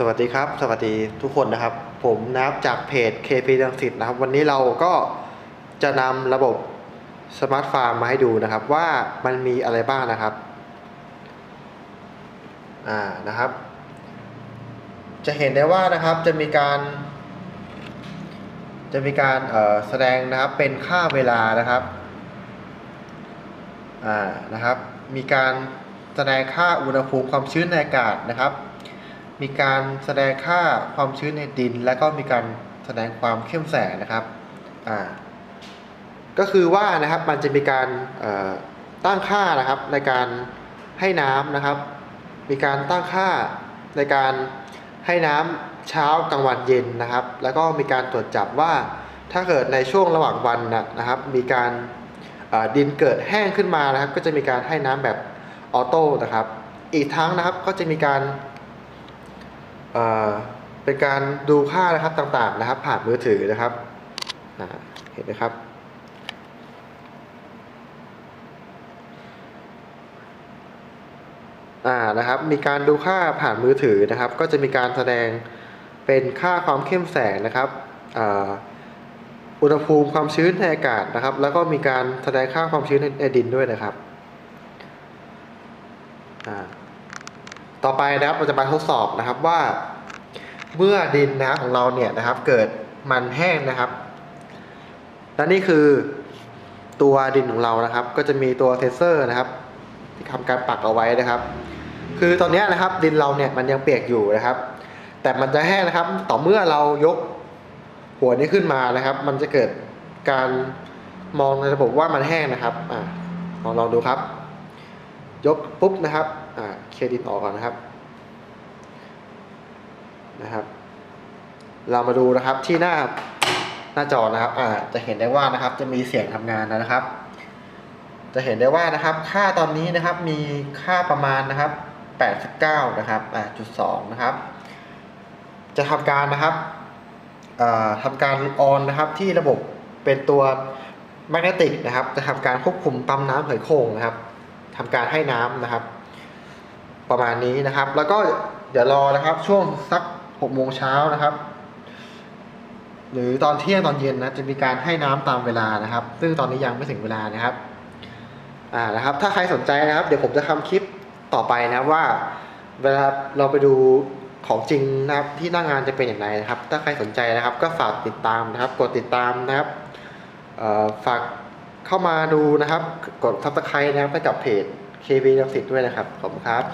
สวัสดีครับ สวัสดีทุกคนนะครับ ผมนะครับจากเพจ KP ดังสิทธ์นะครับ วันนี้เราก็จะนำระบบสมาร์ทฟาร์มมาให้ดูนะครับ ว่ามันมีอะไรบ้างนะครับ อ่านะครับ จะเห็นได้ว่านะครับจะมีการ จะมีการแสดงนะครับเป็นค่าเวลานะครับ อ่านะครับ มีการแสดงค่าอุณหภูมิความชื้นในอากาศนะครับ มีการแสดงค่าความชื้นในดิน และก็มีการแสดงความเข้มแสงนะครับอ่าก็คือว่านะครับมันจะมีการเอ่อตั้งค่านะครับในการให้น้ำนะครับ มีการตั้งค่าในการให้น้ำเช้ากลางวันเย็นนะครับ แล้วก็มีการตรวจจับว่าถ้าเกิดในช่วงระหว่างวันนะนะครับ มีการเอ่อดินเกิดแห้งขึ้นมานะครับ ก็จะมีการให้น้ำแบบออโต้นะครับ อีกทั้งนะครับก็จะมีการ เป็นการดูค่านะครับต่างๆนะครับ ผ่านมือถือนะครับเห็นไหมครับอ่านะครับมีการดูค่าผ่านมือถือนะครับ ก็จะมีการแสดงเป็นค่าความเข้มแสงนะครับอุณหภูมิความชื้นในอากาศนะครับ แล้วก็มีการแสดงค่าความชื้นในดินด้วยนะครับอ่า ต่อไปนะครับเราจะมาทดสอบนะครับว่า เมื่อดินนะของเราเนี่ยนะครับเกิดมันแห้งนะครับ และนี่คือตัวดินของเรานะครับ ก็จะมีตัวเซนเซอร์นะครับ ที่ทำการปักเอาไว้นะครับ คือตอนนี้นะครับดินเราเนี่ยมันยังเปียกอยู่นะครับ แต่มันจะแห้งนะครับ ต่อเมื่อเรายกหัวนี้ขึ้นมานะครับ มันจะเกิดการมองในระบบว่ามันแห้งนะครับอ่าลองลองดูครับ ยกปุ๊บนะครับ เครดิตออกก่อนนะครับนะครับ เรามาดูนะครับที่หน้าหน้าจอนะครับอ่าจะเห็นได้ว่านะครับจะมีเสียงทำงานนะครับ จะเห็นได้ว่านะครับ ค่าตอนนี้นะครับมีค่าประมาณนะครับ 89 นะครับอ่าจุดสองนะครับ จะทำการนะครับอ่าทำการออนนะครับที่ระบบเป็นตัวแมกเนติกนะครับ จะทำการควบคุมปั๊มน้ำเผยโค้งนะครับทำการให้น้ำนะครับ ประมาณนี้นะครับ แล้วก็เดี๋ยวรอนะครับช่วงสักหกโมงเช้านะครับ หรือตอนเที่ยงตอนเย็นนะจะมีการให้น้ำตามเวลานะครับ ซึ่งตอนนี้ยังไม่ถึงเวลานะครับอ่านะครับ ถ้าใครสนใจนะครับ เดี๋ยวผมจะทำคลิปต่อไปนะครับว่า เวลาเราไปดูของจริงนะครับที่หน้างานจะเป็นอย่างไรนะครับ ถ้าใครสนใจนะครับ ก็ฝากติดตามนะครับ กดติดตามนะครับฝากเข้ามาดูนะครับ กด subscribe นะครับให้กับเพจ KB รังสิตด้วยนะครับ ขอบคุณครับ